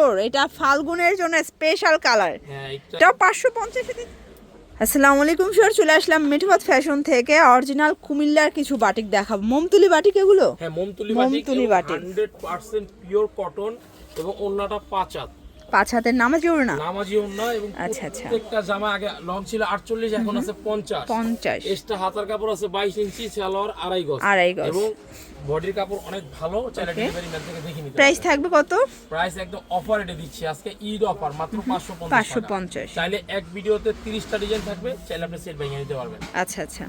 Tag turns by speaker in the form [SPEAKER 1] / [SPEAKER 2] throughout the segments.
[SPEAKER 1] সুন্দর। এটা ফাল্গুনের জন্য স্পেশাল কালার
[SPEAKER 2] এটা
[SPEAKER 1] পাঁচশো পঞ্চাশ আসসালামু আলাইকুম স্যার চলে আসলাম মিঠবাদ ফ্যাশন থেকে। অরিজিনাল কুমিল্লার কিছু বাটিক দেখাবো। মমতুলি বাটিক এগুলো?
[SPEAKER 2] হ্যাঁ Momtuli
[SPEAKER 1] Momtuli batik.
[SPEAKER 2] Hundred percent pure cotton এবং ওন্নাটা পাঁচ হাত।
[SPEAKER 1] পাঁচ হাতের নামাজ না?
[SPEAKER 2] নামাজি ওন্না এবং
[SPEAKER 1] আচ্ছা, আচ্ছা।
[SPEAKER 2] প্রত্যেকটা জামা আগে লং ছিল আটচল্লিশ এখন আছে পঞ্চাশ।
[SPEAKER 1] পঞ্চাশ।
[SPEAKER 2] এক্সট্রা হাতার কাপড় আছে বাইশ ইঞ্চি সালোয়ার আড়াই গজ।
[SPEAKER 1] আড়াই গজ।
[SPEAKER 2] এবং বডির কাপড় অনেক ভালো চাইলে ডেলিভারি ম্যান থেকে দেখে নিতে
[SPEAKER 1] প্রাইস থাকবে কত?
[SPEAKER 2] প্রাইস একদম অফার রেটে দিচ্ছি। আজকে ঈদ অফার মাত্র পাঁচশো
[SPEAKER 1] পাঁচশো পঞ্চাশ।
[SPEAKER 2] চাইলে এক ভিডিওতে তিরিশটা ডিজাইন থাকবে চাইলে আপনি সেট ভেঙে নিতে পারবেন।
[SPEAKER 1] আচ্ছা আচ্ছা।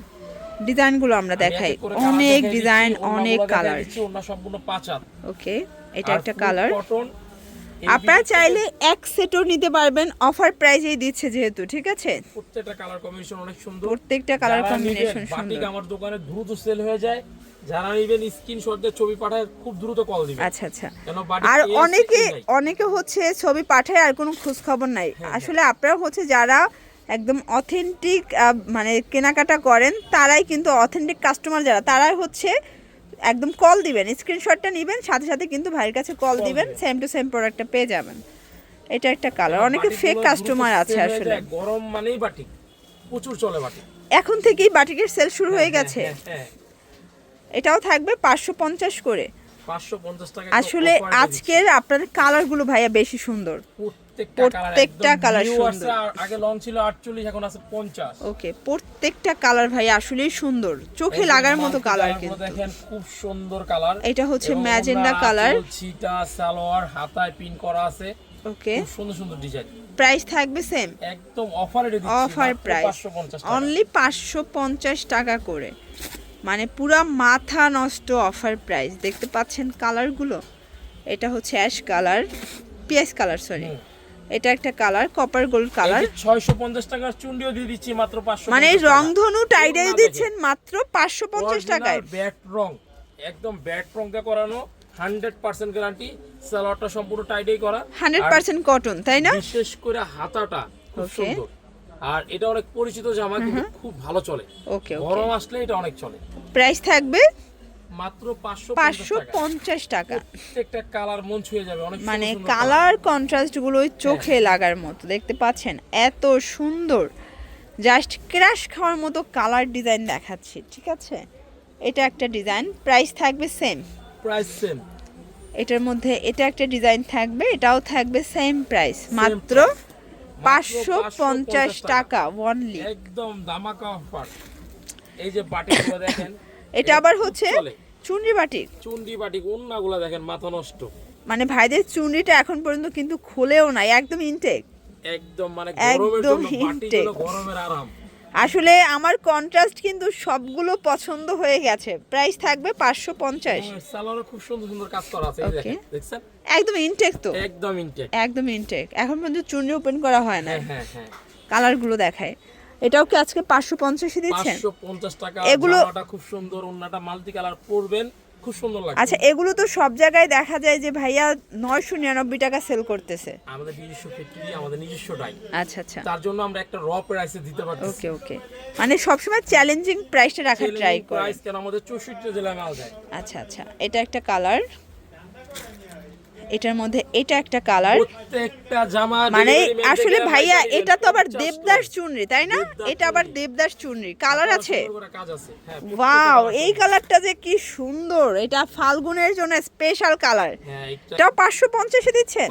[SPEAKER 1] ডিজাইনগুলো আমরা দেখাই। অনেক ডিজাইন অনেক কালার
[SPEAKER 2] ওড়না সম্পূর্ণ পাঁচ হাত।
[SPEAKER 1] ওকে এটা একটা কালার
[SPEAKER 2] কটন
[SPEAKER 1] আপনারা চাইলে এক সেটও নিতে পারবেন। অফার প্রাইজেই দিচ্ছে যেহেতু ঠিক আছে?
[SPEAKER 2] প্রত্যেকটা কালার কম্বিনেশন অনেক সুন্দর।
[SPEAKER 1] প্রত্যেকটা কালার কম্বিনেশন সুন্দর।
[SPEAKER 2] আমার দোকানে দ্রুত সেল হয়ে যায়। যারা নিবেন স্ক্রিনশট দিয়ে ছবি পাঠায় খুব দ্রুত কল দিবেন।
[SPEAKER 1] আচ্ছা আচ্ছা। আর অনেকে অনেকে হচ্ছে ছবি পাঠায় আর কোনো খোঁজ খবর নাই আসলে আপনারা হচ্ছে যারা একদম অথেন্টিক মানে কেনাকাটা করেন তারাই কিন্তু অথেন্টিক কাস্টমার যারা তারাই হচ্ছে একদম কল দিবেন স্ক্রিনশটটা নেবেন সাথে সাথে কিন্তু ভাইয়ের কাছে কল দিবেন। সেম টু সেম প্রোডাক্টটা পেয়ে যাবেন। এটা একটা কালার
[SPEAKER 2] কারণ
[SPEAKER 1] অনেকে ফেক কাস্টমার আছে আসলে।
[SPEAKER 2] গরম মানেই বাটিক প্রচুর চলে বাটিক।
[SPEAKER 1] এখন থেকেই বাটিকের সেল শুরু হয়ে গেছে।
[SPEAKER 2] হ্যাঁ, হ্যাঁ,
[SPEAKER 1] এটাও থাকবে পাঁচশো পঞ্চাশ করে। আসলে আজকের আপনাদের কালারগুলো ভাইয়া বেশি সুন্দর।
[SPEAKER 2] প্রত্যেকটা কালার
[SPEAKER 1] সুন্দর।
[SPEAKER 2] আগে লং ছিল আটচল্লিশ এখন আছে পঞ্চাশ।
[SPEAKER 1] ওকে প্রত্যেকটা কালার ভাই আসলেই সুন্দর। চোখে লাগার মতো কালার কিন্তু।
[SPEAKER 2] দেখেন খুব সুন্দর কালার
[SPEAKER 1] এটা হচ্ছে colour।
[SPEAKER 2] ছিটা সালোয়ার হাতায় পিন করা আছে।
[SPEAKER 1] ওকে।
[SPEAKER 2] খুব সুন্দর সুন্দর ডিজাইন
[SPEAKER 1] প্রাইস থাকবে সেম
[SPEAKER 2] একদম অফারে দিচ্ছি
[SPEAKER 1] অফার প্রাইস অনলি পাঁচশো পঞ্চাশ টাকা করে। মানে পুরা মাথা নষ্ট অফার প্রাইস দেখতে পাচ্ছেন কালারগুলো এটা হচ্ছে ash colour PS colour sorry এটা একটা কালার কপার গোল্ড কালার
[SPEAKER 2] ছয়শো পঞ্চাশ টাকার চুন্ডিও দিয়ে দিচ্ছি মাত্র পাঁচশো
[SPEAKER 1] মানে রংধনু টাইডাই দিচ্ছেন মাত্র পাঁচশো পঞ্চাশ টাকায়।
[SPEAKER 2] ব্যাট রং একদম ব্যাট রং দিয়ে করানো হান্ড্রেড পার্সেন্ট গ্যারান্টি সালোয়ারটা সম্পূর্ণ টাইটেই করা।
[SPEAKER 1] হান্ড্রেড
[SPEAKER 2] আর
[SPEAKER 1] পার্সেন্ট কটন তাই না?
[SPEAKER 2] বিশেষ করে হাতাটা খুব সুন্দর। আর এটা অনেক পরিচিত জামা কিন্তু খুব ভালো চলে।
[SPEAKER 1] ওকে
[SPEAKER 2] গরম আসলে এটা অনেক চলে।
[SPEAKER 1] প্রাইস থাকবে
[SPEAKER 2] মাত্র পাঁচশো
[SPEAKER 1] পাঁচশো
[SPEAKER 2] টাকা।
[SPEAKER 1] পঞ্চাশ টাকা।
[SPEAKER 2] প্রত্যেকটা কালার মন ছুঁয়ে যাবে অনেক
[SPEAKER 1] মানে। কালার। কন্ট্রাস্টগুলো চোখে লাগার মতো দেখতে পাচ্ছেন? এত সুন্দর। জাস্ট ক্রাশ খাওয়ার মতো কালার ডিজাইন দেখাচ্ছি ঠিক আছে? এটা একটা ডিজাইন প্রাইস থাকবে সেম
[SPEAKER 2] প্রাইস সেম
[SPEAKER 1] এটার মধ্যে এটা একটা ডিজাইন থাকবে এটাও থাকবে সেম প্রাইস মাত্র পাঁচশো পঞ্চাশ টাকা ওনলি
[SPEAKER 2] একদম দামাকা অফার এই যে বাটিগুলো দেখেন
[SPEAKER 1] এটা আবার হচ্ছে। চুনরি বাটিক।
[SPEAKER 2] চুন্ডি বাটি গুলো দেখেন মাথা নষ্ট।
[SPEAKER 1] মানে ভাইদের চুনরিটা এখন পর্যন্ত কিন্তু খুলেও নাই একদম ইনটেক
[SPEAKER 2] একদম মানে
[SPEAKER 1] একদম
[SPEAKER 2] গরমের জন্য। বাটিগুলো গরমের আরাম।
[SPEAKER 1] আসলে আমার কন্ট্রাস্ট কিন্তু সবগুলো পছন্দ হয়ে গেছে। প্রাইস থাকবে পাঁচশো পঞ্চাশ।
[SPEAKER 2] খুব সুন্দর সুন্দর কাজ করা আছে
[SPEAKER 1] একদম ইনটেক তো।
[SPEAKER 2] একদম ইনটেক
[SPEAKER 1] একদম ইনটেক এখন পর্যন্ত চুনরি ওপেন করা হয় না
[SPEAKER 2] হ্যাঁ হ্যাঁ হ্যাঁ।
[SPEAKER 1] কালারগুলো দেখায়। এটাও কি আজকে পাঁচশো পঞ্চাশে দিচ্ছেন?
[SPEAKER 2] পাঁচশো পঞ্চাশ টাকা
[SPEAKER 1] এগুলো-
[SPEAKER 2] খুব সুন্দর অন্যটা মাল্টি কালার পরবেন। খুব সুন্দর লাগে
[SPEAKER 1] আচ্ছা এগুলো তো সব জায়গায় দেখা যায় যে ভাইয়া নয়শো নিরানব্বই টাকা সেল করতেছে।
[SPEAKER 2] আমাদের নিজস্ব ফ্যাক্টরি আমাদের নিজস্ব ডাই
[SPEAKER 1] আচ্ছা আচ্ছা।
[SPEAKER 2] তার জন্য আমরা একটা র প্রাইসে দিতে পারছি
[SPEAKER 1] ওকে ওকে। মানে সবসময় চ্যালেঞ্জিং প্রাইসটা রাখার ট্রাই করে।
[SPEAKER 2] প্রাইস কেন? আমাদের চৌষট্টি জেলায় মাল যায়
[SPEAKER 1] আচ্ছা আচ্ছা। এটা একটা কালার এটার মধ্যে এটা একটা কালার
[SPEAKER 2] প্রত্যেকটা জামা
[SPEAKER 1] মানে আসলে ভাইয়া এটা তো আবার দেবদাস। চুনরি তাই না? এটা আবার দেবদাস চুনরি। কালার আছে।
[SPEAKER 2] আছে। হ্যাঁ
[SPEAKER 1] ওয়াও এই কালারটা যে কি সুন্দর। এটা ফাল্গুনের জন্য স্পেশাল কালার
[SPEAKER 2] হ্যাঁ এটা
[SPEAKER 1] এটাও পাঁচশো পঞ্চাশে দিচ্ছেন?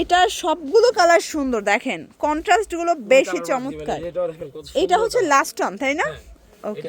[SPEAKER 1] এটার সবগুলো কালার সুন্দর। দেখেন কন্ট্রাস্টগুলো বেশি চমৎকার। এটা হচ্ছে লাস্ট টাইম তাই না? ওকে